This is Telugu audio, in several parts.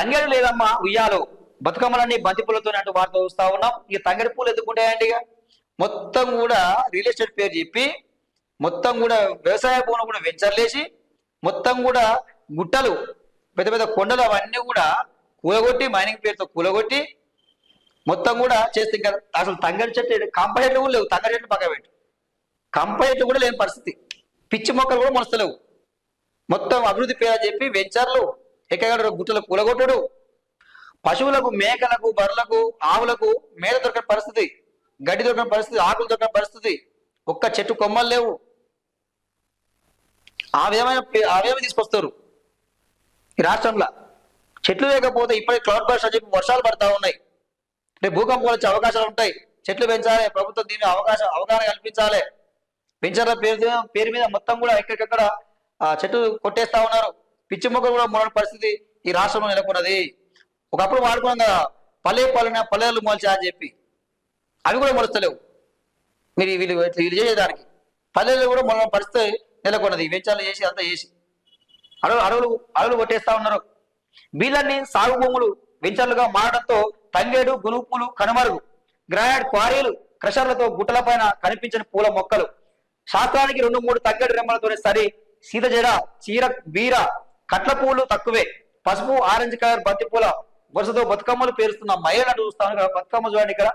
తంగేడు లేదమ్మా ఉయ్యాలు. బతుకమ్మలన్నీ బంతిపూలతో అంటూ వార్త చూస్తా ఉన్నాం. ఇక తంగడి పూలు ఎందుకుంటాయండి ఇక? మొత్తం కూడా రియల్ ఎస్టేట్ పేరు చెప్పి మొత్తం కూడా వ్యవసాయ భూములు కూడా వెంచర్లేసి మొత్తం కూడా గుట్టలు పెద్ద పెద్ద కొండలు అవన్నీ కూడా కూలగొట్టి మైనింగ్ పేరుతో కూలగొట్టి మొత్తం కూడా చేస్తే ఇంకా అసలు తంగడి చెట్టు కంప కూడా లేవు. తంగడి చెట్లు పక్క పెట్టు. కంప కూడా లేని పరిస్థితి. పిచ్చి మొక్కలు కూడా మొలస్తలేవు మొత్తం అభివృద్ధి పేరు చెప్పి వెంచర్లు ఎక్కడ గుట్టలు కూలగొట్టుడు. పశువులకు మేకలకు బర్రెలకు ఆవులకు మేత దొరకని పరిస్థితి గడ్డి దొరకని పరిస్థితి ఆకులు దొరకని పరిస్థితి. ఒక్క చెట్టు కొమ్మలు లేవు. ఆ విధమైన పే- ఆ విధమైన తీసుకొస్తారు. ఈ రాష్ట్రంలో చెట్లు లేకపోతే ఇప్పటికి క్లౌడ్ బర్స్ట్ అని చెప్పి వర్షాలు పడతా ఉన్నాయి. రేపు భూకంపాలు వచ్చే అవకాశాలు ఉంటాయి. చెట్లు పెంచాలి ప్రభుత్వం దీని అవకాశం అవగాహన కల్పించాలి. పెంచాల పేరు మీద- పేరు మీద మొత్తం కూడా ఎక్కడికక్కడ ఆ చెట్లు కొట్టేస్తా ఉన్నారు. పిచ్చి మొక్కలు కూడా మూడని పరిస్థితి ఈ రాష్ట్రంలో నెలకొన్నది. ఒకప్పుడు వాడుకున్నాం కదా పల్లె పల్లెన పల్లెలు మోల్చా అని చెప్పి. అవి కూడా మొలుస్తలేవు. మీరు వీళ్ళు వీళ్ళు చేసేదానికి. పల్లెలు కూడా మొన్న పరిస్థితి నెలకొన్నది. వెంచాలు చేసి అంతా చేసి. అడవులు అడవులు అడవులు కొట్టేస్తా ఉన్నారు. వీళ్ళని సాగు భూములు వెంచర్లుగా మారడంతో తంగేడు గునుపులు కనుమరుగు గ్రానైట్ క్వారీలు క్రషర్లతో గుట్టల పైన కనిపించిన పూల మొక్కలు. శాస్త్రానికి రెండు మూడు తగ్గడి రెమ్మలతోనే సరి. సీత జడ చీర బీర కట్ల పూలు తక్కువే. పసుపు ఆరెంజ్ కలర్ బంతి పూల వరుసతో బతుకమ్మలు పేరుస్తున్న మహిళను చూస్తాను ఇక్కడ బతుకమ్మ చూడండి ఇక్కడ.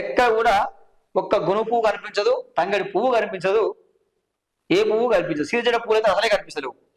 ఎక్కడ కూడా ఒక్క గును పువ్వు కనిపించదు తంగడి పువ్వు కనిపించదు ఏ పువ్వు కనిపించదు. సీజన పువ్వులు అయితే అసలే కనిపిస్తలేవు.